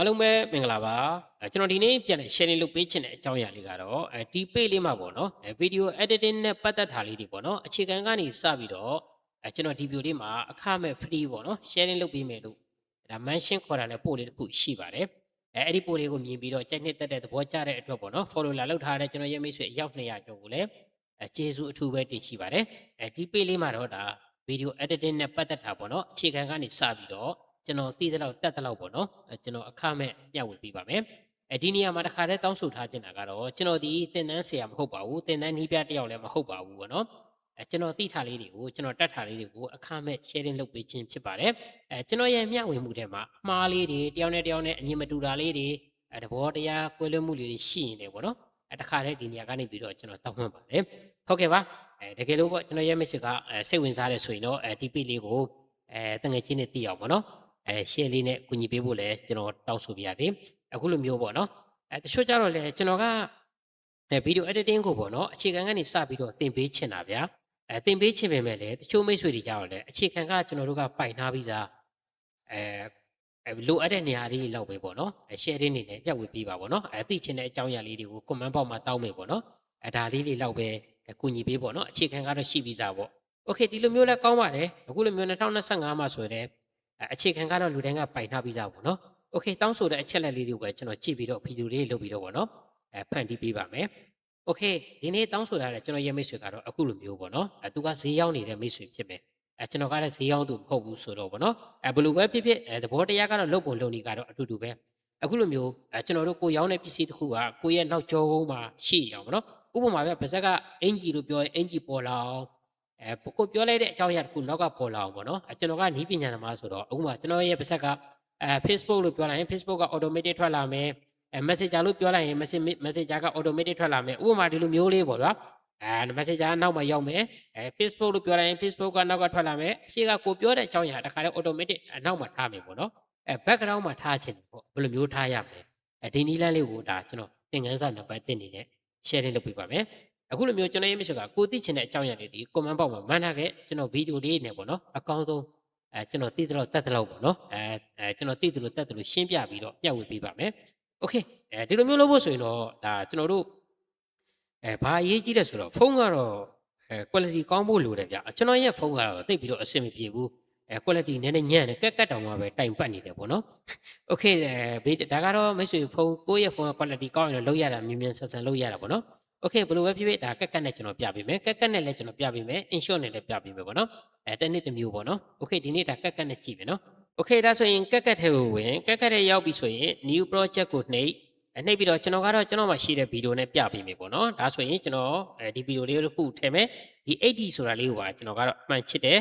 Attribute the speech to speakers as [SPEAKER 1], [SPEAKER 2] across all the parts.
[SPEAKER 1] အားလုံးပဲမင်္ဂလာပါအဲကျွန်တော်ဒီနေ့ပြန်လဲ sharing လုပ်ပေးချင်တဲ့အကြောင်းအရာလေးကတော့အဲဒီ page လေးမှာပေါ့နော်အဲ video editing နဲ့ပတ်သက်တာလေးတွေပေါ့နော်အခြေခံကနေစပြီးတော့အဲကျွန်တော်ဒီ video လေးမှာအခမဲ့ free ပေါ့နော် sharing လုပ်ပေးမယ်လို့ဒါ mention ခေါ်တာလည်းပို့လေးတစ်ခုရှိပါတယ်အဲအဲ့ဒီပို့လေးကိုမြင်ပြီးတော့ကြိုက်နှစ်သက်တဲ့သဘောကျတဲ့အတွက်ပေါ့နော် follow လာလုပ်ထားတဲ့ကျွန်တော်ရဲ့မိတ်ဆွေအယောက်200ကျော်ကိုလည်းအဲကျေးဇူးအထူးပဲတင်ရှိပါတယ်အဲဒီ page လေးမှာတော့ဒါ video editing နဲ့ပတ်သက်တာပေါ့နော်အခြေခံကနေစပြီးတော့ ကျွန်တော်သိသလောက်တတ်သလောက်ပေါ့နော်အဲကျွန်တော်အခမဲ့မျှဝေပေးပါမယ်အဲဒီနေရာမှာတစ်ခါတည်းတောင်းဆိုထားခြင်းတာကတော့ကျွန်တော်ဒီသင်တန်းဆရာမဟုတ်ပါဘူးသင်တန်းနှီးပြတစ်ယောက်လည်းမဟုတ်ပါဘူးပေါ့နော်အဲကျွန်တော်သိထားလေးတွေကိုကျွန်တော်တတ်ထားလေးတွေကိုအခမဲ့ sharing လုပ်ပေးခြင်းဖြစ်ပါတယ်အဲကျွန်တော်ရဲ့မျှဝေမှုထဲမှာအမှားလေးတွေတယောက်နဲ့တယောက်နဲ့အမြင်မတူတာလေးတွေအဲတဘောတရားကွဲလွဲမှုလေးတွေရှိရင်လည်းပေါ့နော်အဲတစ်ခါတည်းဒီနေရာကနေပြီးတော့ကျွန်တော်တောင်းမှန်ပါတယ်ဟုတ်ကဲ့ပါအဲတကယ်လို့ပေါ့ကျွန်တော်ရဲ့ message ကအဲစိတ်ဝင်စားတယ်ဆိုရင်တော့အဲဒီ page လေးကိုအဲတငယ်ချင်းနဲ့သိအောင်ပေါ့နော် အဲ share လေးနဲ့ကူညီပေးဖို့လည်းကျွန်တော်တောင်းဆိုပြရသေးအခုလိုမျိုးပေါ့နော်အဲတချို့ကြတော့လေကျွန်တော်ကအဲ video editing ကိုပေါ့နော်အခြေခံကနေစပြီးတော့သင်ပေးချင်တာဗျာအဲသင်ပေးချင်ပေမဲ့လည်းတချို့မိတ်ဆွေတွေကြတော့လေအခြေခံကကျွန်တော်တို့ကပိုင်ထားပြီးသားအဲအဲလိုအပ်တဲ့နေရာလေးတွေလောက်ပဲပေါ့နော်အဲ share လေးနေနဲ့ပြတ်ဝေပေးပါပေါ့နော်အဲသိချင်တဲ့အကြောင်းအရာလေးတွေကို comment box မှာတောင်းမယ်ပေါ့နော်အဲဒါလေးတွေလောက်ပဲအဲကူညီပေးပေါ့နော်အခြေခံကတော့ရှိပြီးသားပေါ့ okay ဒီလိုမျိုးလဲကောင်းပါတယ်အခုလိုမျိုး2025မှာဆိုရင်လည်း အဲအခြေခံကတော့လူတိုင်းကပိုင်ထားပြီးသားပေါ့နော်။ Okay တောင်းဆိုတဲ့အချက်လက်လေးတွေကိုပဲကျွန်တော်ကြည့်ပြီးတော့ဗီဒီယိုလေးလုပ်ပြီးတော့ပေါ့နော်။အဲဖန်တီးပေးပါမယ်။ Okay ဒီနေ့တောင်းဆိုထားတဲ့ကျွန်တော်ရဲ့မိတ်ဆွေကတော့အခုလိုမျိုးပေါ့နော်။အဲသူကဈေးရောက်နေတဲ့မိတ်ဆွေဖြစ်မယ်။အဲကျွန်တော်ကလည်းဈေးရောက်သူမဟုတ်ဘူးဆိုတော့ပေါ့နော်။အဲဘယ်လိုပဲဖြစ်ဖြစ်အဲသဘောတရားကတော့လုပ်ပုံလုပ်နေကတော့အတူတူပဲ။အခုလိုမျိုးအဲကျွန်တော်တို့ကိုရောင်းတဲ့ပစ္စည်းတစ်ခုကကိုရဲ့နောက်ကျောကုန်းမှာရှိရအောင်ပေါ့နော်။ဥပမာပြပါဇက်ကအင်ဂျီလို့ပြောရင်အင်ဂျီပေါ်လာအောင် အဲပကိုပြောလိုက်တဲ့အကြောင်းအရာတစ်ခုနောက်ကပေါ်လာအောင်ပေါ့နော်အဲကျွန်တော်ကနီးပညာသမားဆိုတော့အခုမှကျွန်တော်ရဲ့ပါဇက်ကအဲ Facebook လို့ပြောလိုက်ရင် Facebook က automatic ထွက်လာမယ်အဲ Messenger လို့ပြောလိုက်ရင် Messenger Messenger က automatic ထွက်လာမယ်ဥပမာဒီလိုမျိုးလေးပေါ့ဗျာအဲ Messenger ကနောက်မှရောက်မယ်အဲ Facebook လို့ပြောလိုက်ရင် Facebook ကနောက်ကထွက်လာမယ်အရှိကကိုပြောတဲ့အကြောင်းအရာတစ်ခါတည်း automatic အနောက်မှာထားမယ်ပေါ့နော်အဲ background မှာထားခြင်းပေါ့ဘယ်လိုမျိုးထားရမလဲအဲဒီနီးလန်းလေးကိုဒါကျွန်တော်သင်ခန်းစာနံပါတ်1အနေနဲ့ sharing လုပ်ပေးပါမယ် အခုလိုမျိုးကျွန်တော်ရဲ့ mission ကကိုသိချင်တဲ့အကြောင်းအရာလေးဒီ comment box မှာမှန်းထားခဲ့ကျွန်တော်ဗီဒီယိုလေးနဲ့ပေါ့နော်အကောင်းဆုံးအဲကျွန်တော်သိသလောက်တတ်သလောက်ပေါ့နော်အဲအဲကျွန်တော်သိသလိုတတ်သလိုရှင်းပြပြီးတော့ပြဝေပေးပါမယ်โอเคအဲဒီလိုမျိုးလုပ်ဖို့ဆိုရင်တော့ဒါကျွန်တော်တို့အဲဘာအရေးကြီးလဲဆိုတော့ဖုန်းကတော့အဲ quality ကောင်းဖို့လိုတယ်ဗျကျွန်တော်ရဲ့ဖုန်းကတော့တိတ်ပြီးတော့အဆင်မပြေဘူးအဲ quality နည်းနည်းညံ့တယ်ကက်ကက်တောင်မှပဲတိုင်ပတ်နေတယ်ပေါ့နော်โอเคအဲဘေးဒါကတော့မိတ်ဆွေဖုန်းကိုယ့်ရဲ့ဖုန်းက quality ကောင်းရင်တော့လုပ်ရတာမြင်မြန်ဆန်ဆန်လုပ်ရတာပေါ့နော် โอเคဘယ်လိုပဲဖြစ်ဖြစ်ဒါကက်ကက်နဲ့ကျွန်တော်ပြပေးမယ်ကက်ကက်နဲ့လည်းကျွန်တော်ပြပေးမယ် in-short နဲ့လည်းပြပေးမယ်ပေါ့နော်အဲတစ်နှစ်တစ်မျိုးပေါ့နော်โอเคဒီနေ့ဒါကက်ကက်နဲ့ကြည့်မယ်နော်โอเคဒါဆိုရင်ကက်ကက်ထဲကိုဝင်ကက်ကက်ထဲရောက်ပြီဆိုရင် new project ကိုနှိပ်အဲနှိပ်ပြီးတော့ကျွန်တော်ကတော့ကျွန်တော်မှာရှိတဲ့ဗီဒီယိုနဲ့ပြပေးမယ်ပေါ့နော်ဒါဆိုရင်ကျွန်တော်အဲဒီဗီဒီယိုလေးတစ်ခုထည့်မယ်ဒီ 80ဆိုတာလေးကိုပါကျွန်တော်ကတော့အမှန်ချစ်တယ်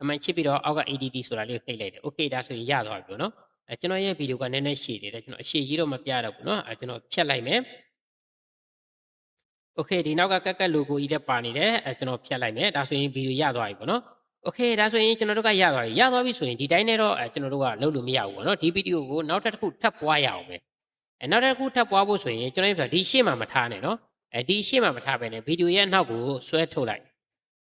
[SPEAKER 1] အမှန်ချစ်ပြီးတော့အောက်က ADT ဆိုတာလေးကိုနှိပ်လိုက်တယ်โอเคဒါဆိုရင်ရသွားပြီပေါ့နော်အဲကျွန်တော်ရဲ့ဗီဒီယိုကနည်းနည်းရှည်တယ်တဲ့ကျွန်တော်အရှည်ကြီးတော့မပြတော့ဘူးเนาะအဲကျွန်တော်ဖြတ်လိုက်မယ် โอเคဒီနောက်ကကက်ကက် logo ကြီးလည်းပါနေတယ်အဲကျွန်တော်ဖြတ်လိုက်မယ်ဒါဆိုရင်ဗီဒီယိုရသွားပြီပေါ့နော်โอเคဒါဆိုရင်ကျွန်တော်တို့ကရသွားပြီရသွားပြီဆိုရင်ဒီတိုင်းနဲ့တော့အဲကျွန်တော်တို့ကလုပ်လို့မရဘူးပေါ့နော်ဒီဗီဒီယိုကိုနောက်ထပ်တစ်ခုထပ်ပွားရအောင်ပဲအဲနောက်ထပ်တစ်ခုထပ်ပွားဖို့ဆိုရင်ကျွန်တော်တို့ဒီရှေ့မှာမထားနဲ့နော်အဲဒီရှေ့မှာမထားပဲနဲ့ဗီဒီယိုရဲ့နောက်ကိုဆွဲထုတ်လိုက်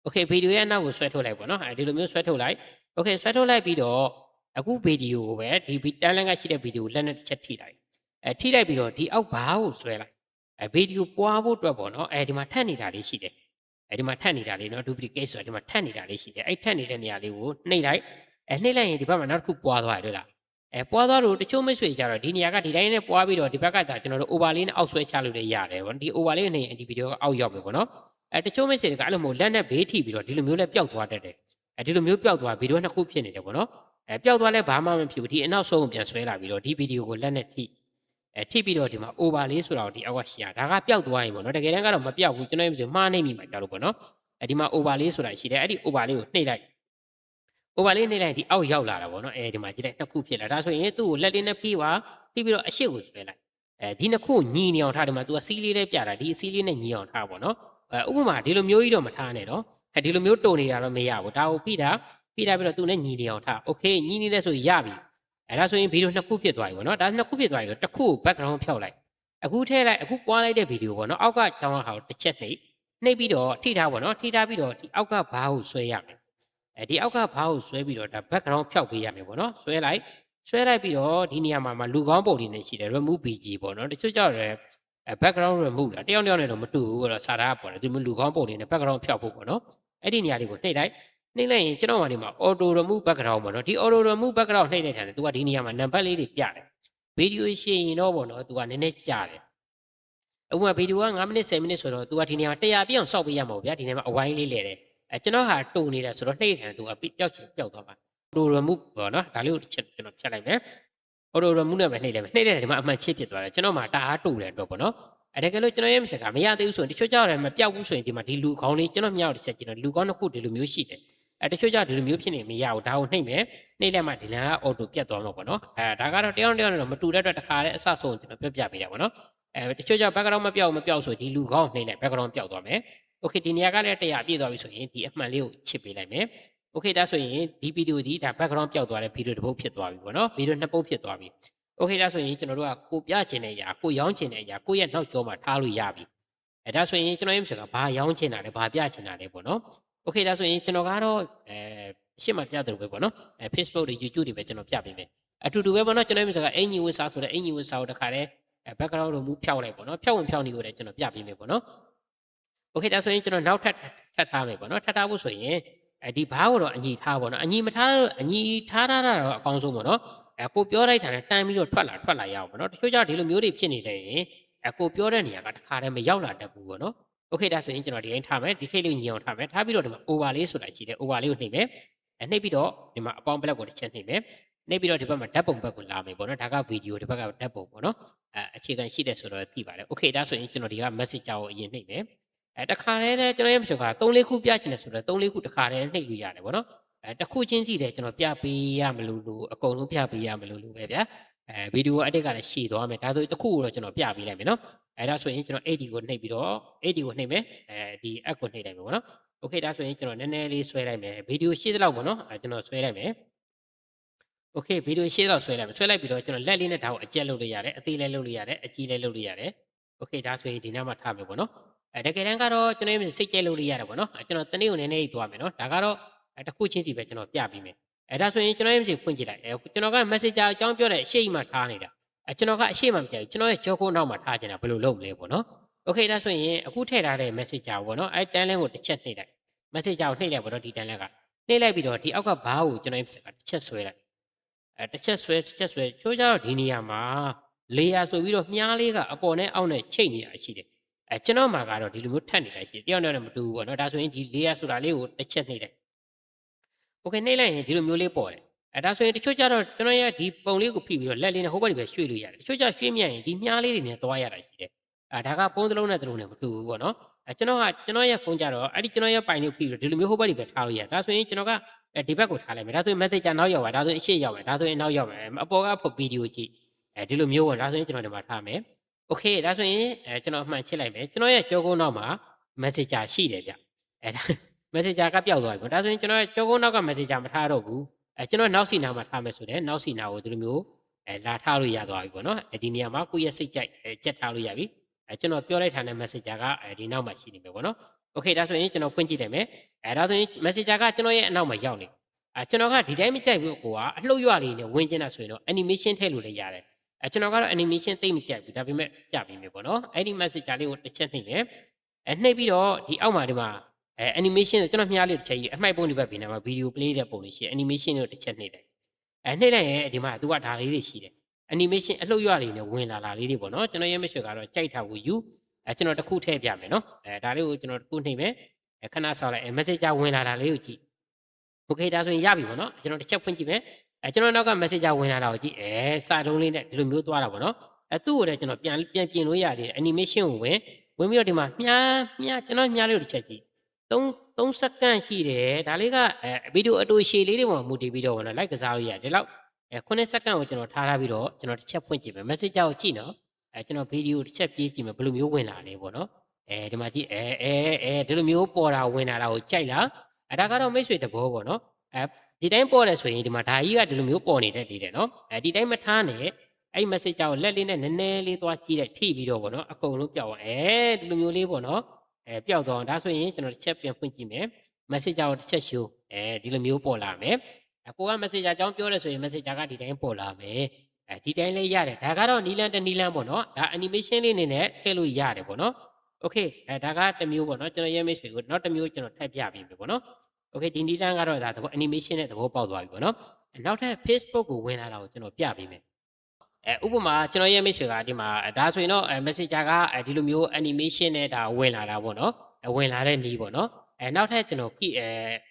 [SPEAKER 1] โอเคဗီဒီယိုရဲ့နောက်ကိုဆွဲထုတ်လိုက်ပေါ့နော်အဲဒီလိုမျိုးဆွဲထုတ်လိုက်โอเคဆွဲထုတ်လိုက်ပြီးတော့အခုဗီဒီယိုကိုပဲဒီတန်းလန်းကရှိတဲ့ဗီဒီယိုလက်နဲ့တစ်ချက်ထိလိုက်အဲထိလိုက်ပြီးတော့ဒီအောက်ဘားကိုဆွဲလိုက် အဲဗီဒီယိုပွားဖို့အတွက်ပေါ့နော်အဲဒီမှာထပ်နေတာလေးရှိတယ်အဲဒီမှာထပ်နေတာလေးနော် duplicate ဆိုတာဒီမှာထပ်နေတာလေးရှိတယ်အဲ့ထပ်နေတဲ့နေရာလေးကိုနှိပ်လိုက်အဲနှိပ်လိုက်ရင်ဒီဘက်မှာနောက်တစ်ခုပွားသွားတယ်တွေ့လားအဲပွားသွားလို့တချို့မိတ်ဆွေကြတော့ဒီနေရာကဒီတိုင်းနဲ့ပွားပြီးတော့ဒီဘက်ကဒါကျွန်တော်တို့ over လေးနဲ့အောက်ဆွဲချလို့လည်းရတယ်ပေါ့ဒီ over လေးနဲ့ဒီဗီဒီယိုကအောက်ရောက်ပြီပေါ့နော်အဲတချို့မိတ်ဆွေတွေကအဲ့လိုမျိုးလက်နဲ့ဘေးထိပြီးတော့ဒီလိုမျိုးလဲပျောက်သွားတတ်တယ်အဲဒီလိုမျိုးပျောက်သွားဗီဒီယိုနှစ်ခုဖြစ်နေတယ်ပေါ့နော်အဲပျောက်သွားလဲဘာမှမဖြစ်ဘူးဒီအနောက်ဆုံးကိုပြန်ဆွဲလာပြီးတော့ဒီဗီဒီယိုကိုလက်နဲ့ထိ အဲထိပြီးတော့ဒီမှာ over လေးဆိုတာကိုဒီအောက်ကရှိရဒါကပျောက်သွားရင်ပေါ့နော်တကယ်တမ်းကတော့မပျောက်ဘူးကျွန်တော်ရဲ့ဆိုမှားနေမိမှာကြောက်လို့ပေါ့နော်အဲဒီမှာ over လေးဆိုတာရှိတယ်အဲ့ဒီ over လေးကိုနှိပ်လိုက် over လေးနှိပ်လိုက်ဒီအောက်ရောက်လာတာပေါ့နော်အဲဒီမှာကြည့်လိုက်နှစ်ခုဖြစ်လာဒါဆိုရင်သူ့ကိုလက်လေးနဲ့ပြီးပါပြီးပြီးတော့အရှိကိုဆွဲလိုက်အဲဒီနှစ်ခုကိုညီနေအောင်ထားတယ်မှာ तू အစီးလေးလေးပြတာဒီအစီးလေးနဲ့ညီအောင်ထားပေါ့နော်အဲဥပမာဒီလိုမျိုးကြီးတော့မထားနဲ့နော်အဲဒီလိုမျိုးတုံနေတာတော့မရဘူးဒါကိုပြီးတာပြီးတာပြီးတော့သူနဲ့ညီနေအောင်ထား okay ညီနေလဲဆိုရပြီ အဲ့ဒါဆိုရင်ဗီဒီယိုနှစ်ခုဖြစ်သွားပြီပေါ့နော်ဒါနှစ်ခုဖြစ်သွားပြီဆိုတစ်ခုကို background ဖြောက်လိုက်အခုထည့်လိုက်အခုပွားလိုက်တဲ့ဗီဒီယိုပေါ့နော်အောက်ကကျောင်းဟာကိုတစ်ချက်နှိပ်နှိပ်ပြီးတော့ထိထားပေါ့နော်ထိထားပြီးတော့ဒီအောက်ကဘားကိုဆွဲရမယ်အဲဒီအောက်ကဘားကိုဆွဲပြီးတော့ဒါ background ဖြောက်ပေးရမယ်ပေါ့နော်ဆွဲလိုက်ဆွဲလိုက်ပြီးတော့ဒီနေရာမှာမှာလူကောင်းပုံတွေနဲ့ရှိတယ် remove bg ပေါ့နော်တချို့ကြောက်တယ်အဲ background remove တာတယောက်တယောက်နဲ့တော့မတူဘူးအဲ့တော့စာသားပေါ့လေဒီမျိုးလူကောင်းပုံတွေနဲ့ background ဖြောက်ဖို့ပေါ့နော်အဲ့ဒီနေရာလေးကိုနှိပ်လိုက် နှိပ်လိုက်ရင်ကျွန်တော်ကဒီမှာ auto remove background ပေါ့နော်ဒီ auto remove background နှိပ်လိုက်တာနဲ့သူကဒီနေရာမှာနံပါတ်လေးတွေပြတယ်ဗီဒီယိုရှင်းရင်တော့ပေါ့နော်သူကနည်းနည်းကြာတယ်အခုမှဗီဒီယိုက9မိနစ်10မိနစ်ဆိုတော့သူကဒီနေရာမှာ100ပြည့်အောင်စောက်ပေးရမှာပေါ့ဗျာဒီနေရာမှာအဝိုင်းလေးလဲတယ်အဲကျွန်တော်ဟာတုံနေတာဆိုတော့နှိပ်တယ်သူကပျောက်ချင်ပျောက်သွားမှာ auto remove ပေါ့နော်ဒါလေးကိုတစ်ချက်ကျွန်တော်ဖြတ်လိုက်မယ် auto remove နဲ့ပဲနှိပ်လိုက်မယ်နှိပ်လိုက်တယ်ဒီမှာအမှန်ချစ်ဖြစ်သွားတယ်ကျွန်တော်မှာတအားတူတယ်တော့ပေါ့နော်အဲတကယ်လို့ကျွန်တော်ရဲ့မစကမရသေးဘူးဆိုရင်တချို့ကြောက်တယ်မပြောက်ဘူးဆိုရင်ဒီမှာဒီလူခေါင်းလေးကျွန်တော်မြောက်တစ်ချက်ကျွန်တော်လူကောင်းတစ်ခုဒီလိုမျိုးရှိတယ် အဲတချို့ကြောက်ဒီလိုမျိုးဖြစ်နေမရဘူးဒါကိုနှိပ်မယ်နှိပ်လိုက်မှဒီလန်က auto ပြတ်သွားမှာပေါ့နော်အဲဒါကတော့တယောက်တယောက်နဲ့တော့မတူတဲ့အတွက်တစ်ခါတည်းအဆဆုံးကျွန်တော်ပြပြပေးတာပေါ့နော်အဲတချို့ကြောက် background မပြောက်မပြောက်ဆိုဒီလူကောင်းနှိပ်လိုက် background ပြောက်သွားမယ် okay ဒီနေရာကလည်း100ပြည့်သွားပြီဆိုရင်ဒီအမှန်လေးကိုချစ်ပေးလိုက်မယ် โอเคဒါဆိုရင်ဒီဗီဒီယိုဒီဒါ background ပျောက်သွားတဲ့ဗီဒီယိုတစ်ပုတ်ဖြစ်သွားပြီပေါ့နော်ဗီဒီယိုနှစ်ပုတ်ဖြစ်သွားပြီโอเคဒါဆိုရင်ကျွန်တော်တို့ကကိုပြချင်တဲ့အရာကိုရောင်းချင်တဲ့အရာကိုရဲ့နောက်ကျောမှာထားလို့ရပြီအဲဒါဆိုရင်ကျွန်တော်ရဲ့မစကဘာရောင်းချင်တာလဲဘာပြချင်တာလဲပေါ့နော် โอเคဒါဆိုရင်ကျွန်တော်ကတော့အဲအရှိမပြတယ်ပဲပေါ့နော်အဲ Facebook တွေ YouTube တွေပဲကျွန်တော်ပြပေးမယ်အတူတူပဲပေါ့နော်ကျွန်တော်ရဲ့မစကအင်ဂျီဝစ်စားဆိုတဲ့အင်ဂျီဝစ်စားကိုတခါတည်းအဲ background လို့မူဖြောက်လိုက်ပေါ့နော်ဖြောက်ဝင်ဖြောက်နေကိုလည်းကျွန်တော်ပြပေးမယ်ပေါ့နော်โอเคဒါဆိုရင်ကျွန်တော်နောက်ထပ်ထပ်ထားမယ်ပေါ့နော်ထပ်ထားဖို့ဆိုရင် အဲဒီဘားကိုတော့အညီထားပါတော့အညီမထားအညီထားတာတော့အကောင်းဆုံးပေါ့နော်အဲကိုပြောလိုက်တာနဲ့တန်းပြီးတော့ထွက်လာထွက်လာရအောင်ပေါ့နော်တချို့ကြောင့်ဒီလိုမျိုးတွေဖြစ်နေတယ်ရင်အဲကိုပြောတဲ့နေရာကတခါတည်းမရောက်လာတတ်ဘူးပေါ့နော် okay ဒါဆိုရင်ကျွန်တော်ဒီတိုင်းထားမယ်ဒီထိပ်လေးညီအောင်ထားမယ်ထားပြီးတော့ဒီမှာ over လေးဆိုတာရှိတယ် over လေးကိုနှိပ်မယ်အဲနှိပ်ပြီးတော့ဒီမှာအပေါင်း black ကိုတစ်ချက်နှိပ်မယ်နှိပ်ပြီးတော့ဒီဘက်မှာဓာတ်ပုံဘက်ကိုလာမယ်ပေါ့နော်ဒါကဗီဒီယိုဒီဘက်ကဓာတ်ပုံပေါ့နော်အဲအခြေခံရှိတယ်ဆိုတော့သိပါတယ် okay ဒါဆိုရင်ကျွန်တော်ဒီက messenger ကိုအရင်နှိပ်မယ်အဲတခါတည်းနဲ့ကျွန်တော်ရဲ့မရှိခါ3လေးခုပြချင်တယ်ဆိုတော့3လေးခုတခါတည်းနှိပ်လို့ရတယ်ပေါ့နော်အဲတစ်ခုချင်းစီတယ်ကျွန်တော်ပြပေးရမလို့လို့အကုန်လုံးပြပေးရမလို့လို့ပဲဗျာ အဲဗီဒီယိုအတစ်ကလည်းရှည်သွားမယ်ဒါဆိုတစ်ခုကိုတော့ကျွန်တော်ပြပေးလိုက်မယ်နော်အဲဒါဆိုရင်ကျွန်တော် AD ကိုနှိပ်ပြီးတော့ AD ကိုနှိပ်မယ်အဲဒီ app ကိုနှိပ်လိုက်မယ်ဗောနော်โอเคဒါဆိုရင်ကျွန်တော်နည်းနည်းလေးဆွဲလိုက်မယ်ဗီဒီယိုရှည်တဲ့လောက်ဗောနော်အဲကျွန်တော်ဆွဲလိုက်မယ်โอเคဗီဒီယိုရှည်တော့ဆွဲလိုက်မယ်ဆွဲလိုက်ပြီးတော့ကျွန်တော်လက်လေးနဲ့ဒါကိုအကျက်လုပ်လို့ရတယ်အသေးလေးလုပ်လို့ရတယ်အကြီးလေးလုပ်လို့ရတယ်โอเคဒါဆိုရင်ဒီနောက်မှာထားမယ်ဗောနော် အဲတကယ်တမ်းကတော့ကျွန်တော်ရဲ့စိတ်ကြဲလို့လေးရတယ်ပေါ့နော်အဲကျွန်တော်တနေ့ကိုနည်းနည်းသွားမယ်နော်ဒါကတော့အဲတစ်ခုချင်းစီပဲကျွန်တော်ပြပေးမယ် အဲဒါဆိုရင်ကျွန်တော်ရဲ့ message ဖွင့်ကြည့်လိုက်အဲကျွန်တော်က messenger အကြောင်းပြောတဲ့အရှိတ်မှထားနေတာအဲကျွန်တော်ကအရှိတ်မှမကြိုက်ဘူးကျွန်တော်ရဲ့ကြောခိုးနောက်မှာထားချင်တာဘယ်လိုလုပ်မလဲပေါ့နော်โอเคဒါဆိုရင်အခုထည့်ထားတဲ့ messenger ပေါ့နော်အဲတန်းလင်းကိုတစ်ချက်နှိပ်လိုက် messenger ကိုနှိပ်လိုက်ပေါ့နော်ဒီတန်းလင်းကနှိပ်လိုက်ပြီးတော့ဒီအောက်ကဘားကိုကျွန်တော်ရဲ့ message ကတစ်ချက်ဆွဲလိုက်အဲတစ်ချက်ဆွဲတစ်ချက်ဆွဲချိုးကြတော့ဒီနေရာမှာ layer ဆိုပြီးတော့မြားလေးကအပေါ်နဲ့အောက်နဲ့ချိတ်နေတာရှိတယ် အဲကျွန်တော်မှာကတော့ဒီလိုမျိုးထပ်နေတာရှိတယ်တယောက်နဲ့တော့မတူဘူးပေါ့နော်ဒါဆိုရင်ဒီ layer ဆိုတာလေးကိုတစ်ချက်နှိပ်လိုက် okay နှိပ်လိုက်ရင်ဒီလိုမျိုးလေးပေါ်တယ်အဲဒါဆိုရင်တချို့ကျတော့ကျွန်တော်ရဲ့ဒီပုံလေးကိုဖိပြီးတော့လက်လေးနဲ့ဟိုဘက်ဒီဘက်ရွှေ့လို့ရတယ်တချို့ကျရွှေ့မြတ်ရင်ဒီမြားလေးတွေနဲ့သွားရတာရှိတယ်အဲဒါကပုံသလုံးနဲ့သလုံးနဲ့မတူဘူးပေါ့နော်အဲကျွန်တော်ကကျွန်တော်ရဲ့ဖုန်းကျတော့အဲ့ဒီကျွန်တော်ရဲ့ပိုင်လေးကိုဖိပြီးတော့ဒီလိုမျိုးဟိုဘက်ဒီဘက်ထားလို့ရတယ်ဒါဆိုရင်ကျွန်တော်ကအဲဒီဘက်ကိုထားလိုက်မယ်ဒါဆိုရင် message နောက်ရောက်ပါဒါဆိုရင်အရှိရောက်မယ်ဒါဆိုရင်နောက်ရောက်မယ်အပေါ်ကဖုတ်ဗီဒီယိုကြည့်အဲဒီလိုမျိုးပေါ့ဒါဆိုရင်ကျွန်တော်ဒီမှာထားမယ် โอเคဒါဆိုရင်အဲကျွန်တော်အမှန်ချစ်လိုက်မယ်ကျွန်တော်ရဲ့ကြောကုန်းနောက်မှာ messenger ရှိတယ်ဗျအဲဒါ messenger ကပျောက်သွားပြီပေါ့ဒါဆိုရင်ကျွန်တော်ကြောကုန်းနောက်က messenger မထားတော့ဘူးအဲကျွန်တော်နောက်စီနာမှာထားမယ်ဆိုတဲ့နောက်စီနာကိုဒီလိုမျိုးအဲလာထားလို့ရသွားပြီပေါ့နော်အဲဒီနေရာမှာကိုယ့်ရဲ့စိတ်ကြိုက်အဲကြက်ထားလို့ရပြီအဲကျွန်တော်ပြောလိုက်တာနဲ့ messenger ကအဲဒီနောက်မှာရှိနေမယ်ပေါ့နော် okay ဒါဆိုရင်ကျွန်တော်ဖွင့်ကြည့်လိုက်မယ်အဲဒါဆိုရင် messenger ကကျွန်တော်ရဲ့အနောက်မှာရောက်နေအဲကျွန်တော်ကဒီတိုင်းမကြိုက်ဘူးကိုကအလှုပ်ရွလေးနဲ့ဝင်ကျင်တာဆိုရင်တော့ animation ထည့်လို့လည်းရတယ်အဲကျွန်တော်ကတော့ animation သိမ့်မကြိုက်ဘူးဒါပေမဲ့ပြပေးမယ်ပေါ့နော်အဲဒီ messenger လေးကိုတစ်ချက်နှိပ်မယ်အဲနှိပ်ပြီးတော့ဒီအောက်မှာဒီမှာ အဲ animation ကိုကျွန်တော်မြားလေးတစ်ချက်ကြီးအမှိုက်ပုံတွေပဲပြင်နေမှာ video play တဲ့ပုံလေးရှိတယ် animation ကိုတစ်ချက်နှိပ်လိုက်အဲနှိပ်လိုက်ရင်ဒီမှာသူကဒါလေးတွေရှိတယ် animation အလှုပ်ရွလေးနဲ့ဝင်လာလာလေးတွေပေါ့နော်ကျွန်တော်ရဲ့ message ကတော့ကြိုက်တာကိုယူအဲကျွန်တော်တစ်ခုထည့်ပြမယ်နော်အဲဒါလေးကိုကျွန်တော်တစ်ခုနှိပ်မယ်အဲခဏဆောက်လိုက်အဲ message ဝင်လာတာလေးကိုကြည့် okay ဒါဆိုရင်ရပြီပေါ့နော်ကျွန်တော်တစ်ချက်ဖွင့်ကြည့်မယ်အဲကျွန်တော်နောက်က messenger ဝင်လာတာကိုကြည့်အဲစာတုံးလေးနဲ့ဒီလိုမျိုးသွားတာပေါ့နော်အဲသူ့ကိုလည်းကျွန်တော်ပြန်ပြန်ပြင်လို့ရတယ် animation ကိုဝင်ဝင်ပြီးတော့ဒီမှာမြားမြားကျွန်တော်မြားလေးကိုတစ်ချက်ကြည့် 3 3စက္ကန့်ရှိတယ်ဒါလေးကအဲဗီဒီယိုအတူရှည်လေးတွေပေါ်မူတည်ပြီးတော့ပေါ့နော် like ကစားလို့ရတယ်ဒီလောက်အဲ9စက္ကန့်ကိုကျွန်တော်ထားထားပြီးတော့ကျွန်တော်တစ်ချက်ဖွင့်ကြည့်မယ် messenger ကိုကြည့်နော်အဲကျွန်တော်ဗီဒီယိုတစ်ချက်ပြေးကြည့်မယ်ဘယ်လိုမျိုးဝင်လာလဲပေါ့နော်အဲဒီမှာကြည့်အဲအဲအဲဒီလိုမျိုးပေါ်တာဝင်လာတာကိုကြိုက်လားအဲဒါကတော့မိတ်ဆွေတဘောပေါ့နော်အဲဒီတိုင်းပေါ်တယ်ဆိုရင်ဒီမှာဒါကြီးကဒီလိုမျိုးပေါ်နေတဲ့ဒီတယ်နော်အဲဒီတိုင်းမထားနဲ့အဲ့ message ကိုလက်လေးနဲ့နည်းနည်းလေးသွားကြည့်လိုက်ထိပြီးတော့ဗောနော်အကုန်လုံးပြောက်သွားအဲဒီလိုမျိုးလေးဗောနော် အဲပျောက်သွားအောင်ဒါဆိုရင်ကျွန်တော်တစ်ချက်ပြန်ဖွင့်ကြည့်မယ် message ကိုတစ်ချက် show အဲဒီလိုမျိုးပေါ်လာမယ်အကိုက messenger အကြောင်းပြောရဲဆိုရင် messenger ကဒီတိုင်းပေါ်လာမယ်အဲဒီတိုင်းလေးရတယ်ဒါကတော့နီလန်တစ်နီလန်ပေါ့နော်ဒါ animation လေးအနေနဲ့ထည့်လို့ရတယ်ပေါ့နော် okay အဲဒါကတစ်မျိုးပေါ့နော်ကျွန်တော်ရဲမိတ်ဆွေကိုနောက်တစ်မျိုးကျွန်တော်ထပ်ပြပေးမယ်ပေါ့နော် okay ဒီနီလန်ကတော့ဒါသဘော animation နဲ့သဘောပေါက်သွားပြီပေါ့နော်အဲနောက်ထပ် Facebook ကိုဝင်လာတာကိုကျွန်တော်ပြပေးမယ် အဲဥပမာကျွန်တော်ရဲ့မိတ်ဆွေကဒီမှာဒါဆိုရင်တော့အဲ messenger ကအဲဒီလိုမျိုး animation နဲ့ဒါဝင်လာတာပေါ့နော်အဲဝင်လာတဲ့နီးပေါ့နော်အဲနောက်ထပ်ကျွန်တော်ကြည့်အဲ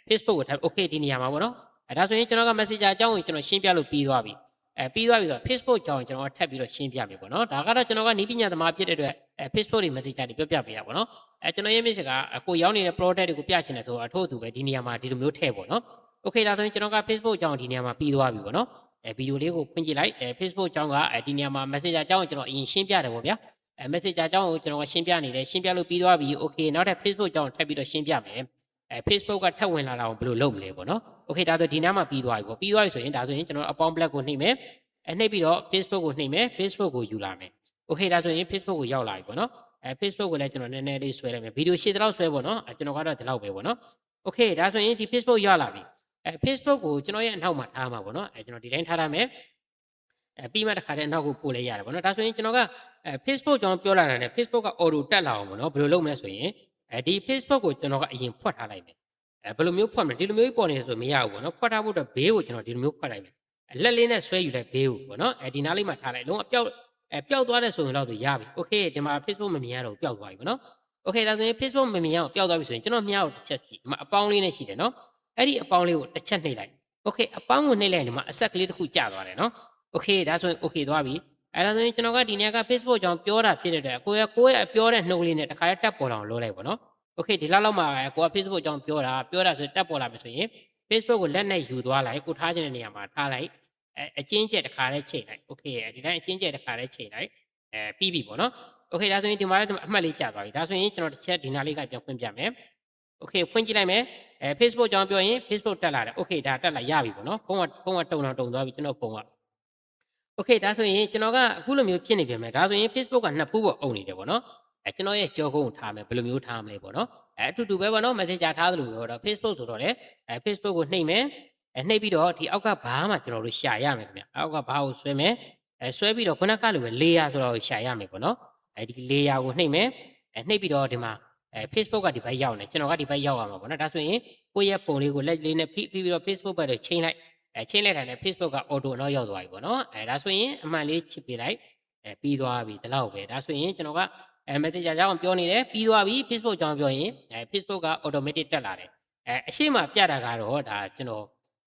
[SPEAKER 1] Facebook ကိုထပ် okay ဒီနေရာမှာပေါ့နော်အဲဒါဆိုရင်ကျွန်တော်က messenger အကြောင်းကိုကျွန်တော်ရှင်းပြလို့ပြီးသွားပြီအဲပြီးသွားပြီဆိုတော့ Facebook အကြောင်းကိုကျွန်တော်ထပ်ပြီးတော့ရှင်းပြမယ်ပေါ့နော်ဒါကတော့ကျွန်တော်ကနီးပညာသမားဖြစ်တဲ့အတွက်အဲ Facebook တွေ messenger တွေပြောပြပေးတာပေါ့နော်အဲကျွန်တော်ရဲ့မိတ်ဆွေကအကိုရောက်နေတဲ့ product တွေကိုပြချင်တယ်ဆိုတော့အထို့အတူပဲဒီနေရာမှာဒီလိုမျိုးထည့်ပေါ့နော် okay ဒါဆိုရင်ကျွန်တော်က Facebook အကြောင်းဒီနေရာမှာပြီးသွားပြီပေါ့နော်အဲဗီဒီယိုလေးကိုဖွင့်ကြည့်လိုက်အဲ Facebook အကြောင်းကအဲဒီနေရာမှာ Messenger အကြောင်းကိုကျွန်တော်အရင်ရှင်းပြတယ်ပေါ့ဗျာအဲ Messenger အကြောင်းကိုကျွန်တော်ကရှင်းပြနေတယ်ရှင်းပြလို့ပြီးသွားပြီ Okay နောက်ထပ် Facebook အကြောင်းကိုထပ်ပြီးတော့ရှင်းပြမယ်အဲ Facebook ကထပ်ဝင်လာတာကိုဘယ်လိုလုပ်မလဲပေါ့နော် Okay ဒါဆိုဒီနားမှာပြီးသွားပြီပေါ့ပြီးသွားပြီဆိုရင်ဒါဆိုရင်ကျွန်တော်အပေါင်း black ကိုနှိပ်မယ်အဲနှိပ်ပြီးတော့ Facebook ကိုနှိပ်မယ် Facebook ကိုယူလာမယ် Okay ဒါဆိုရင် Facebook ကိုရောက်လာပြီပေါ့နော်အဲ Facebook ကိုလည်းကျွန်တော်နည်းနည်းလေးဆွဲလိုက်မယ်ဗီဒီယိုရှင်းတော့ဆွဲပေါ့နော်အဲကျွန်တော်ကတော့ဒီလောက်ပဲပေါ့နော် Okay ဒါဆိုရင်ဒီ Facebook ရောက်လာပြီ အဲ Facebook ကိုကျွန်တော်ရဲ့အနောက်မှာထားမှာပေါ့နော်အဲကျွန်တော်ဒီတိုင်းထားရမယ်အဲပြီးမှတစ်ခါတည်းနောက်ကိုပို့လိုက်ရတယ်ဗောနော်ဒါဆိုရင်ကျွန်တော်ကအဲ Facebook ကျွန်တော်ပြောလာတာနဲ့ Facebook က auto တက်လာအောင်ဗောနော်ဘယ်လိုလုပ်မလဲဆိုရင်အဲဒီ Facebook ကိုကျွန်တော်ကအရင်ဖွက်ထားလိုက်မယ်အဲဘယ်လိုမျိုးဖွက်မလဲဒီလိုမျိုးကြီးပေါ်နေဆိုမရဘူးဗောနော်ဖွက်ထားဖို့အတွက်ဘေးကိုကျွန်တော်ဒီလိုမျိုးဖွက်လိုက်မယ်အလက်လေးနဲ့ဆွဲယူလိုက်ဘေးကိုဗောနော်အဲဒီနားလေးမှာထားလိုက်လုံးဝပျောက်အဲပျောက်သွားတဲ့ဆိုရင်တော့ဆိုရပြီ Okay ဒီမှာ Facebook မမြင်ရတော့ဘူးပျောက်သွားပြီဗောနော် Okay ဒါဆိုရင် Facebook မမြင်ရအောင်ပျောက်သွားပြီဆိုရင်ကျွန်တော်မြင်အောင်တစ်ချက်စီဒီမှာအပေါင်းလေးနဲ့ရှိတယ်နော် အဲ့ဒီအပေါင်းလေးကိုတစ်ချက်နှိပ်လိုက် Okay အပေါင်းကိုနှိပ်လိုက်ရင်ဒီမှာအဆက်ကလေးတစ်ခုကျသွားတယ်နော် Okay ဒါဆိုရင် Okay သွားပြီအဲ့ဒါဆိုရင်ကျွန်တော်ကဒီနေ့က Facebook ကြောင့်ပြောတာဖြစ်တဲ့အတွက်ကိုယ့်ရဲ့ကိုယ့်ရဲ့ပြောတဲ့နှုတ်လေးနဲ့တခါတည်းတက်ပေါ်လာအောင်လုပ်လိုက်ပါတော့ Okay ဒီလောက်လောက်မှာပဲကိုက Facebook ကြောင့်ပြောတာပြောတာဆိုရင်တက်ပေါ်လာပြီဆိုရင် Facebook ကိုလက်နဲ့ယူသွားလိုက်ကိုထားခြင်းတဲ့နေရာမှာထားလိုက်အဲအချင်းကျက်တခါတည်းချိန်လိုက် Okay ဒီတိုင်းအချင်းကျက်တခါတည်းချိန်လိုက်အဲပြီးပြီပေါ့နော် Okay ဒါဆိုရင်ဒီမှာလည်းအမှတ်လေးကျသွားပြီဒါဆိုရင်ကျွန်တော်တစ်ချက်ဒီနားလေးကပြန်ဖွင့်ပြမယ် Okay ဖွင့်ကြည့်လိုက်မယ် အဲ Facebook ကြောင့်ပြောရင် Facebook တက်လာတယ် Okay ဒါတက်လာရပြီပေါ့နော်ဖုန်းကဖုန်းကတုံတော့တုံသွားပြီကျွန်တော်ဖုန်းက Okay ဒါဆိုရင်ကျွန်တော်ကအခုလိုမျိုးဖြစ်နေပြန်မယ်ဒါဆိုရင် Facebook ကနှစ်ဖူးပေါ်အုံနေတယ်ပေါ့နော်အဲကျွန်တော်ရဲ့ကြောကုန်းကိုထားမယ်ဘယ်လိုမျိုးထားမလဲပေါ့နော်အဲအတူတူပဲပေါ့နော် Messenger ထားသလိုပဲတော့ Facebook ဆိုတော့လေအဲ Facebook ကိုနှိပ်မယ်အဲနှိပ်ပြီးတော့ဒီအောက်ကဘားမှာကျွန်တော်တို့ရှာရမယ်ခင်ဗျအောက်ကဘားကိုဆွဲမယ်အဲဆွဲပြီးတော့ခုနကလိုပဲ layer ဆိုတော့ရှာရမယ်ပေါ့နော်အဲဒီ layer ကိုနှိပ်မယ်အဲနှိပ်ပြီးတော့ဒီမှာ အဲ Facebook ကဒီဘက်ရောက်နေကျွန်တော်ကဒီဘက်ရောက်ရမှာပေါ့နော်ဒါဆိုရင်ကိုယ့်ရဲ့ပုံလေးကိုလက်လေးနဲ့ဖိပြီးပြီးတော့ Facebook ဘက်ကိုချိန်လိုက်အဲချင်းလိုက်တာနဲ့ Facebook က auto တော့ရောက်သွားပြီပေါ့နော်အဲဒါဆိုရင်အမှန်လေးချစ်ပေးလိုက်အဲပြီးသွားပြီဒီလောက်ပဲဒါဆိုရင်ကျွန်တော်ကအဲ messenger ကြောင်းပြောနေတယ်ပြီးသွားပြီ Facebook ကြောင်းပြောရင်အဲ Facebook က automatic တက်လာတယ်အဲအရှိမပြတာကတော့ဒါကျွန်တော်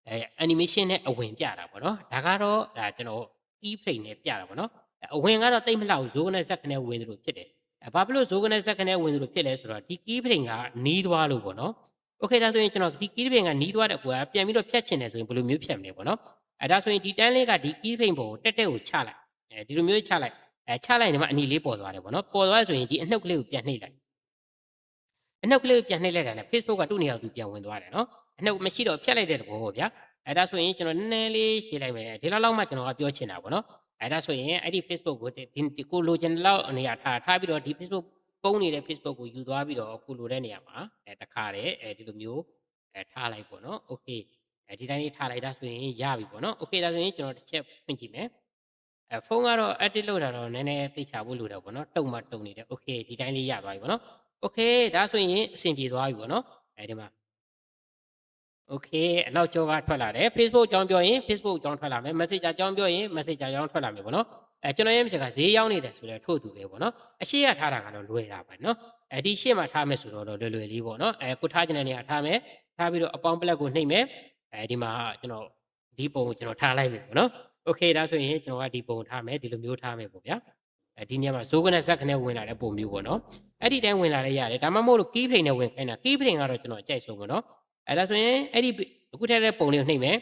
[SPEAKER 1] အဲ animation နဲ့အဝင်ပြတာပေါ့နော်ဒါကတော့ဒါကျွန်တော် key frame နဲ့ပြတာပေါ့နော်အဲအဝင်ကတော့တိတ်မလောက်ဇိုးကနေဇက်ကနေဝင်သလိုဖြစ်တယ်အဲ ။ဘာဖြစ်လို့ဇိုးကနေဆက်ကနေဝင်လို့ဖြစ်လဲဆိုတော့ဒီ key frame ကနီးသွားလို့ပေါ့နော်။ Okay ဒါဆိုရင်ကျွန်တော်ဒီ key frame ကနီးသွားတဲ့အကွာပြန်ပြီးတော့ဖြတ်ချင်တယ်ဆိုရင်ဘယ်လိုမျိုးဖြတ်မလဲပေါ့နော်။အဲဒါဆိုရင်ဒီတန်းလေးကဒီ key frame ပေါ်ကိုတက်တက်ကိုချလိုက်။အဲဒီလိုမျိုးချလိုက်။အဲချလိုက်ရင်မှအနီလေးပေါ်သွားတယ်ပေါ့နော်။ပေါ်သွားဆိုရင်ဒီအနှုတ်ကလေးကိုပြန်နှိပ်လိုက်။အနှုတ်ကလေးကိုပြန်နှိပ်လိုက်တာနဲ့ Facebook ကသူ့နေရာကိုသူပြန်ဝင်သွားတယ်နော်။အနှုတ်မရှိတော့ဖြတ်လိုက်တဲ့သဘောပေါ့ဗျာ။အဲဒါဆိုရင်ကျွန်တော်နည်းနည်းလေးရှင်းလိုက်မယ်။ဒီလောက်လောက်မှကျွန်တော်ကပြောချင်တာပေါ့နော်။ အဲဒါဆိုရင်အဲ့ဒီ Facebook ကိုဒီကိုလိုချင်လောက်နေရာထားထားပြီးတော့ဒီ Facebook ပုံနေတဲ့ Facebook ကိုယူသွားပြီးတော့ကိုလိုတဲ့နေရာမှာအဲတခါတည်းအဲဒီလိုမျိုးအဲထားလိုက်ပေါ့နော် okay အဲဒီတိုင်းလေးထားလိုက်ဒါဆိုရင်ရပြီပေါ့နော် okay ဒါဆိုရင်ကျွန်တော်တစ်ချက်ဖွင့်ကြည့်မယ်အဲဖုန်းကတော့ edit လုပ်တာတော့နည်းနည်းသိချဖို့လိုတယ်ပေါ့နော်တုံမှတုံနေတယ် okay ဒီတိုင်းလေးရသွားပြီပေါ့နော် okay ဒါဆိုရင်အဆင်ပြေသွားပြီပေါ့နော်အဲဒီမှာ โอเคအနောက်ကျောကထွက်လာတယ် Facebook အကြောင်းပြောရင် Facebook အကြောင်းထွက်လာမယ် Messenger အကြောင်းပြောရင် Messenger အကြောင်းထွက်လာမယ်ပေါ့နော်အဲကျွန်တော်ရဲ့ Messenger ကဈေးရောက်နေတယ်ဆိုတော့ထို့သူပဲပေါ့နော်အရှိရထားတာကတော့လွယ်တာပဲနော်အဲဒီရှေ့မှာထားမယ်ဆိုတော့လွယ်လွယ်လေးပေါ့နော်အဲကိုထားချင်တဲ့နေရာထားမယ်ထားပြီးတော့အပေါင်းပလက်ကိုနှိပ်မယ်အဲဒီမှာကျွန်တော်ဒီပုံကိုကျွန်တော်ထားလိုက်မယ်ပေါ့နော်โอเคဒါဆိုရင်ကျွန်တော်ကဒီပုံထားမယ်ဒီလိုမျိုးထားမယ်ပေါ့ဗျာအဲဒီနေရာမှာဇိုးကနဲ့ဇက်ခနဲ့ဝင်လာတဲ့ပုံမျိုးပေါ့နော်အဲ့ဒီတိုင်းဝင်လာလဲရတယ်ဒါမှမဟုတ်လို့ key frame နဲ့ဝင်ခိုင်းတာ key frame ကတော့ကျွန်တော်အကြိုက်ဆုံးပေါ့နော် အဲဒါဆိုရင်အဲ့ဒီအခုထည့်တဲ့ပုံလေးကိုနှိပ်မယ်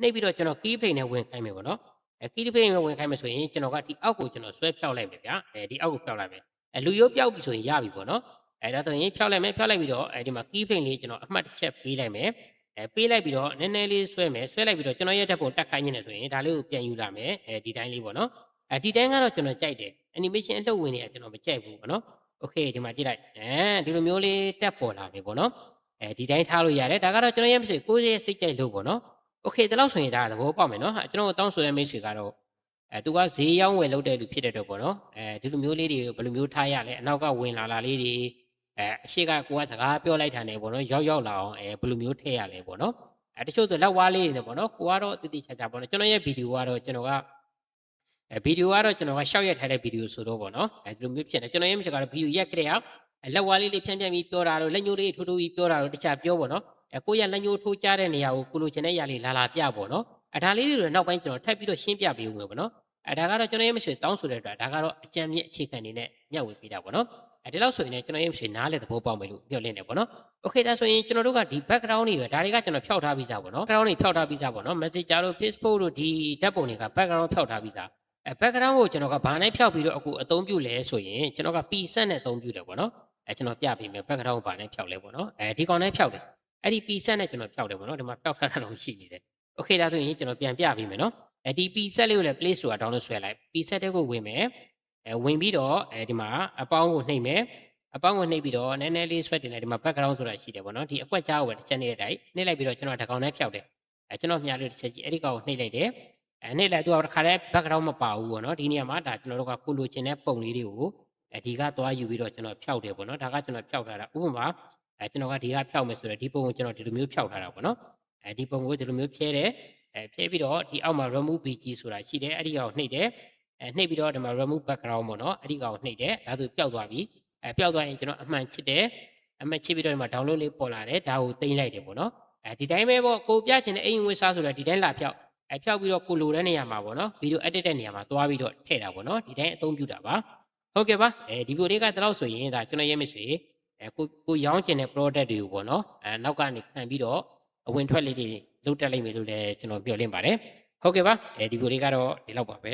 [SPEAKER 1] နှိပ်ပြီးတော့ကျွန်တော် key frame နဲ့ဝင်ခိုင်းမယ်ပေါ့နော်အဲ key frame နဲ့ဝင်ခိုင်းမယ်ဆိုရင်ကျွန်တော်ကဒီအောက်ကိုကျွန်တော်ဆွဲဖြောက်လိုက်မယ်ဗျာအဲဒီအောက်ကိုဖြောက်လိုက်မယ်အဲလူရိုးပြောက်ပြီဆိုရင်ရပြီပေါ့နော်အဲဒါဆိုရင်ဖြောက်လိုက်မယ်ဖြောက်လိုက်ပြီးတော့အဲဒီမှာ key frame လေးကျွန်တော်အမှတ်တစ်ချက်ပေးလိုက်မယ်အဲပေးလိုက်ပြီးတော့နည်းနည်းလေးဆွဲမယ်ဆွဲလိုက်ပြီးတော့ကျွန်တော်ရဲ့တက်ပုံတက်ခိုင်းနေတယ်ဆိုရင်ဒါလေးကိုပြန်ယူလာမယ်အဲဒီတိုင်းလေးပေါ့နော်အဲဒီတိုင်းကတော့ကျွန်တော်ကြိုက်တယ် animation အလုပ်ဝင်နေတာကျွန်တော်မကြိုက်ဘူးပေါ့နော် okay ဒီမှာကြည့်လိုက်အဲဒီလိုမျိုးလေးတက်ပေါ်လာပြီပေါ့နော် အဲဒီတိုင်းထားလို့ရတယ်ဒါကတော့ကျွန်တော်ရဲ့မစိကိုယ့်ရဲ့စိတ်ကြိုက်လို့ပေါ့နော် โอเคဒီလောက်ဆိုရင်ဒါသဘောပေါက်မယ်နော်ကျွန်တော်တို့တောင်းဆိုတဲ့မိတ်ဆွေကတော့အဲသူကဈေးရောင်းဝယ်လုပ်တဲ့လူဖြစ်တဲ့တော့ပေါ့နော်အဲဒီလိုမျိုးလေးတွေဘယ်လိုမျိုးထားရလဲအနောက်ကဝင်လာလာလေးတွေအဲအရှိကကိုကစကားပြောလိုက်တာနဲ့ပေါ့နော်ရောက်ရောက်လာအောင်အဲဘယ်လိုမျိုးထည့်ရလဲပေါ့နော်အဲတချို့ဆိုလက်ဝါးလေးတွေနဲ့ပေါ့နော်ကိုကတော့တည်တည်ချာချာပေါ့နော်ကျွန်တော်ရဲ့ဗီဒီယိုကတော့ကျွန်တော်ကအဲဗီဒီယိုကတော့ကျွန်တော်ကရှောက်ရက်ထားတဲ့ဗီဒီယိုဆိုတော့ပေါ့နော်အဲဒီလိုမျိုးဖြစ်နေကျွန်တော်ရဲ့မရှိကတော့ဗီဒီယိုရက်ကြတဲ့အောင် လက်ဝါးလေးလေးဖြန့်ဖြန့်ပြီးပြောတာတော့လက်ညှိုးလေးထိုးထိုးပြီးပြောတာတော့တခြားပြောပေါ့နော် အဲကိုရလက်ညှိုးထိုးကြတဲ့နေရာကိုကိုလိုချင်တဲ့ຢာလေးလာလာပြပေါ့နော်အဲဒါလေးတွေနောက်ပိုင်းကျွန်တော်ထပ်ပြီးတော့ရှင်းပြပေးဦးမယ်ပေါ့နော်အဲဒါကတော့ကျွန်တော်ရဲ့မရှိတောင်းဆိုတဲ့အတွက်ဒါကတော့အကြံမြင့်အခြေခံနေနဲ့မျှဝေပေးတာပေါ့နော်အဲဒီလောက်ဆိုရင်လည်းကျွန်တော်ရဲ့မရှိနားလေသဘောပေါက်မယ်လို့ပြောလင်းတယ်ပေါ့နော်โอเคဒါဆိုရင်ကျွန်တော်တို့ကဒီ background တွေပဲဒါတွေကကျွန်တော်ဖျောက်ထားပြီးသားပေါ့နော် background တွေဖျောက်ထားပြီးသားပေါ့နော် messenger တို့ facebook တို့ဒီဓာတ်ပုံတွေက background ဖျောက်ထားပြီးသားအဲ background ကိုကျွန်တော်ကဘာနဲ့ဖျောက်ပြီးတော့အခုအသုံးပြုလဲဆိုရင်ကျွန်တော်က p set နဲ့အသုံးပြုတယ်ပေါ့နော် အဲကျွန်တော်ပြပေးမယ် background ကိုဘာနဲ့ဖျောက်လဲပေါ့နော်အဲဒီကောင်နဲ့ဖျောက်တယ်အဲ့ဒီ P set နဲ့ကျွန်တော်ဖျောက်တယ်ပေါ့နော်ဒီမှာဖျောက်ထားတာတော့ရှိနေတယ်။ Okay ဒါဆိုရင်ကျွန်တော်ပြန်ပြပေးမယ်နော်။အဲဒီ P set လေးကိုလည်း Play Store download ဆွဲလိုက်။ P set တဲ့ကိုဝင်မယ်။အဲဝင်ပြီးတော့အဲဒီမှာအပေါင်းကိုနှိပ်မယ်။အပေါင်းကိုနှိပ်ပြီးတော့နည်းနည်းလေးဆွဲတင်လိုက်ဒီမှာ background ဆိုတာရှိတယ်ပေါ့နော်။ဒီအကွက်ကြားကိုပဲတစ်ချက်နှိပ်လိုက်နှိပ်လိုက်ပြီးတော့ကျွန်တော်တကောင်နဲ့ဖျောက်တယ်။အဲကျွန်တော်မြားလို့တစ်ချက်ကြည့်အဲ့ဒီကောင်ကိုနှိပ်လိုက်တယ်။အဲနှိပ်လိုက်တော့တစ်ခါတည်း background မပါဘူးပေါ့နော်။ဒီနေရာမှာဒါကျွန်တော်တို့ကကိုလိုချင်တဲ့ပုံလေးတွေကို အဲဒီကသွားယူပြီးတော့ကျွန်တော်ဖျောက်တယ်ပေါ့နော်။ဒါကကျွန်တော်ဖျောက်ထားတာဥပမာအဲကျွန်တော်ကဒီကဖျောက်မယ်ဆိုတော့ဒီပုံကိုကျွန်တော်ဒီလိုမျိုးဖျောက်ထားတာပေါ့နော်အဲဒီပုံကိုဒီလိုမျိုးဖြဲတယ်အဲဖြဲပြီးတော့ဒီအောက်မှာ remove bg ဆိုတာရှိတယ်အဲ့ဒီကောင်နှိပ်တယ်အဲနှိပ်ပြီးတော့ဒီမှာ remove background ပေါ့နော်အဲ့ဒီကောင်နှိပ်တယ်ဒါဆိုပျောက်သွားပြီအဲပျောက်သွားရင်ကျွန်တော်အမှန်ချစ်တယ်အမှန်ချစ်ပြီးတော့ဒီမှာ download လေးပေါ်လာတယ်ဒါကိုတင်လိုက်တယ်ပေါ့နော်အဲဒီတိုင်းပဲပေါ့ကိုပြချင်တဲ့အိမ်ဝင်စားဆိုတော့ဒီတိုင်းလာဖျောက်အဲဖျောက်ပြီးတော့ကိုလိုတဲ့နေရာမှာပေါ့နော်ဗီဒီယို edit တဲ့နေရာမှာသွားပြီးတော့ထည့်တာပေါ့နော်ဒီတိုင်းအသုံးပြုတာပါ ဟုတ်ကဲ့ပါအဲဒီဗီဒီယိုလေးကတလောက်ဆိုရင်ဒါကျွန်တော်ရဲ့မိတ်ဆွေအဲကိုကိုရောင်းကျင်တဲ့ product တွေကိုပေါ့နော်အဲနောက်ကနေခံပြီးတော့အဝင်ထွက်လေးတွေလုပ်တက်လိုက်မယ်လို့လည်းကျွန်တော်ပြောလင့်ပါတယ်ဟုတ်ကဲ့ပါအဲဒီဗီဒီယိုလေးကတော့ဒီလောက်ပါပဲ